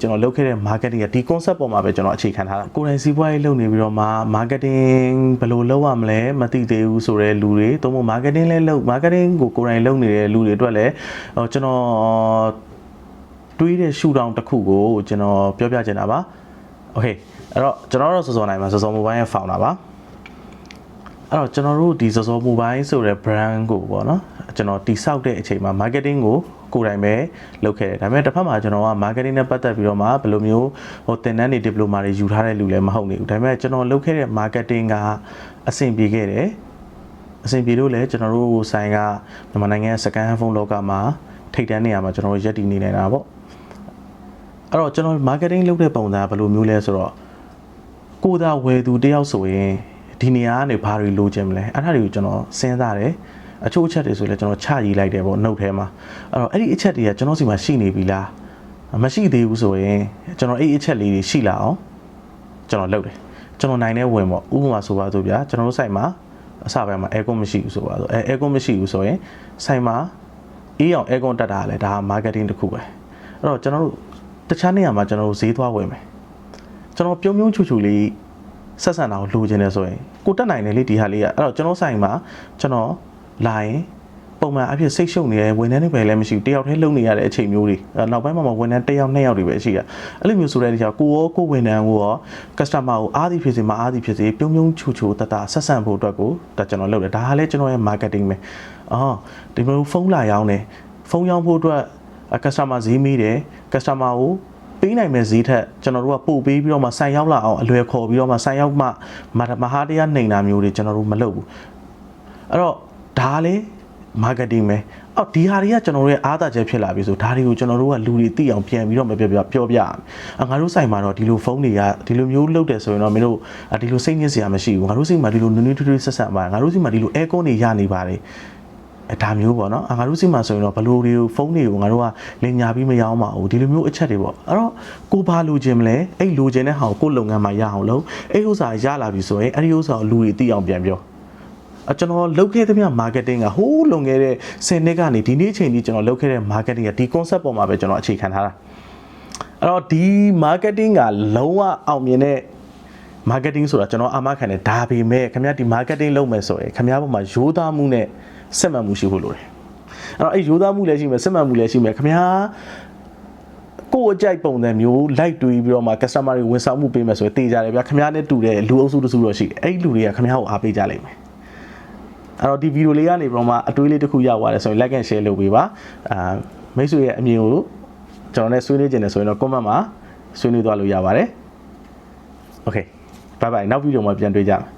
ကျွန်တော်လုပ်ခဲ့တဲ့ marketing ကဒီ concept ပေါ်မှာပဲကျွန်တော်အခြေခံထားတာကိုယ်တိုင်စီးပွားရေးလုပ်နေပြီးတော့မှ marketing ဘယ်လိုလုပ်ရမလဲမသိသေးဘူးဆိုတဲ့လူတွေသို့မဟုတ် marketing လဲလုပ် marketing ကိုကိုယ်တိုင်လုပ်နေတဲ့လူတွေအတွက်လည်းဟိုကျွန်တော်တွေးတဲ့ shoot down တစ်ခုကိုကျွန်တော်ပြောပြချင်တာပါ okay အဲ့တော့ကျွန်တော်တော့စောစောနိုင်မှာစောစော mobile ရဲ့ founder ပါ အဲ့တော့ကျွန်တော်တို့ဒီစောစော mobile ဆိုတဲ့ brand ကိုပေါ့နော်ကျွန်တော်တိဆောက်တဲ့အချိန်မှာ marketing ကိုကိုယ်တိုင်ပဲလုပ်ခဲ့တယ်ဒါပေမဲ့တစ်ဖက်မှာကျွန်တော်က marketing နဲ့ပတ်သက်ပြီးတော့မှဘယ်လိုမျိုးဟိုသင်တန်းတွေ diploma တွေယူထားတဲ့လူလည်းမဟုတ်နေဘူးဒါပေမဲ့ကျွန်တော်လုပ်ခဲ့တဲ့ marketing ကအဆင်ပြေခဲ့တယ်အဆင်ပြေလို့လည်းကျွန်တော်တို့ဆိုင်ကမြန်မာနိုင်ငံရဲ့ second hand phone လောကမှာထိပ်တန်းနေရာမှာကျွန်တော်တို့ရက်တည်နေနေတာပေါ့အဲ့တော့ကျွန်တော် marketing လုပ်တဲ့ပုံစံကဘယ်လိုမျိုးလဲဆိုတော့ကိုယ်သာဝယ်သူတယောက်ဆိုရင် ဒီနေရာကနေဘာတွေလိုချင်မလဲအဲ့ဒါတွေကိုကျွန်တော်စဉ်းစားတယ်အချို့အချက်တွေဆိုလည်းကျွန်တော်ချရေးလိုက်တယ်ပေါ့နှုတ်ထဲမှာအဲ့တော့အဲ့ဒီအချက်တွေကကျွန်တော်စီမှာရှိနေပြီလားမရှိသေးဘူးဆိုရင်ကျွန်တော်အဲ့ဒီအချက်လေးတွေရှိလာအောင်ကျွန်တော်လုပ်တယ်ကျွန်တော်နိုင်တဲ့ဝင်ပေါ့ဥပမာဆိုပါဆိုဗျာကျွန်တော်တို့ဆိုင်မှာအစပိုင်းမှာ aircon မရှိဘူးဆိုပါဆိုအဲ aircon မရှိဘူးဆိုရင်ဆိုင်မှာအေးအောင် aircon တက်တာကလည်းဒါက marketing တစ်ခုပဲအဲ့တော့ကျွန်တော်တို့တခြားနေရာမှာကျွန်တော်တို့ဈေးသွားဝင်မယ်ကျွန်တော်ပြုံးပြုံးချူချူလေး ဆက်ဆံတာကိုလိုချင်တယ်ဆိုရင်ကိုတက်နိုင်တယ်လေဒီဟာလေးကအဲ့တော့ကျွန်တော်ဆိုင်မှာကျွန်တော်လာရင်ပုံမှန်အဖြစ်စိတ်ရှုပ်နေရဝန်ထမ်းတွေပဲလည်းမရှိဘူးတယောက်တည်းလုံနေရတဲ့အချိန်မျိုးတွေအဲ့နောက်ပိုင်းမှာမှဝန်ထမ်းတစ်ယောက်နှစ်ယောက်တွေပဲရှိတာအဲ့လိုမျိုးဆိုတဲ့နေရာကိုရောကိုဝန်ထမ်းကိုရော customer ကိုအားသည်ဖြစ်စေမအားသည်ဖြစ်စေပြုံးပြုံးချူချူတတဆက်ဆံဖို့အတွက်ကိုဒါကျွန်တော်လုပ်တယ်ဒါကလည်းကျွန်တော်ရဲ့ marketing ပဲအော်ဒီလိုဖုန်းလာရောင်းတယ်ဖုန်းရောင်းဖို့အတွက် customer ဈေးမေးတယ် customer ကို ပေးနိုင်မဲ့ဈေးထက်ကျွန်တော်တို့ကပို့ပေးပြီးတော့မှဆိုင်ရောက်လာအောင်အလွယ်ခေါ်ပြီးတော့မှဆိုင်ရောက်မှမဟာတရားနှိမ်တာမျိုးတွေကျွန်တော်တို့မလုပ်ဘူးအဲ့တော့ဒါလေ marketing ပဲအော်ဒီဟာတွေကကျွန်တော်တို့ရဲ့အားသာချက်ဖြစ်လာပြီဆိုဒါတွေကိုကျွန်တော်တို့ကလူတွေသိအောင်ပြန်ပြီးတော့မပြောပြပြောပြရမယ်အငါတို့ဆိုင်မှာတော့ဒီလိုဖုန်းတွေကဒီလိုမျိုးလုပ်တယ်ဆိုရင်တော့မင်းတို့ဒီလိုစိတ်ညစ်စရာမရှိဘူးငါတို့စိတ်မှာဒီလိုနွေးနွေးထွေးထွေးဆက်ဆက်ပါငါတို့စိတ်မှာဒီလို aircon တွေရနေပါတယ်အဲ ဒါမျိုးပေါ့နော်ငါတို့စိတ်မှာဆိုရင်တော့ဘလိုတွေကိုဖုန်းတွေကိုငါတို့ကလင်ညာပြီးမရောင်းပါဘူးဒီလိုမျိုးအချက်တွေပေါ့အဲ့တော့ကိုဘာလိုချင်မလဲအဲ့လိုချင်တဲ့ဟာကိုကိုလုပ်ငန်းမှာရအောင်လုပ်အဲ့ဥစ္စာရလာပြီဆိုရင်အဲ့ဒီဥစ္စာကိုလူတွေသိအောင်ပြန်ပြောအကျွန်တော်လုပ်ခဲ့သမျှ marketing ကဟိုးလွန်ခဲ့တဲ့10နှစ်ကနေဒီနေ့ချိန်ကြီးကျွန်တော်လုပ်ခဲ့တဲ့ marketing ကဒီ concept ပေါ်မှာပဲကျွန်တော်အခြေခံထားတာအဲ့တော့ဒီ marketing ကလုံးဝအောင်မြင်တဲ့ marketing ဆိုတာကျွန်တော်အမခံတယ်ဒါပေမဲ့ခင်ဗျာဒီ marketing လုပ်မယ်ဆိုရင်ခင်ဗျားဘက်မှာရိုးသားမှုနဲ့ စက်မှန်မှုရှိဖို့လိုတယ်အဲ့တော့အဲ့ရိုးသားမှုလည်းရှိမယ်စက်မှန်မှုလည်းရှိမယ်ခင်ဗျားကိုယ့်အကြိုက်ပုံစံမျိုးလိုက်တွေးပြီးတော့မှ customer တွေဝန်ဆောင်မှုပေးမယ်ဆိုရင်တေးကြတယ်ဗျာခင်ဗျားနဲ့တူတဲ့လူအုပ်စုတစုတော့ရှိတယ်အဲ့ဒီလူတွေကခင်ဗျားကိုအားပေးကြလိမ့်မယ်အဲ့တော့ဒီဗီဒီယိုလေးကနေပြီးတော့မှအတွေးလေးတစ်ခုရောက်သွားတယ်ဆိုရင် like and share လုပ်ပေးပါအာမိတ်ဆွေရဲ့အမြင်ကိုကျွန်တော်နဲ့ဆွေးနွေးကြတယ်ဆိုရင်တော့ comment မှာဆွေးနွေးသွားလို့ရပါတယ် Okay bye bye နောက်ဗီဒီယိုမှာပြန်တွေ့ကြမယ်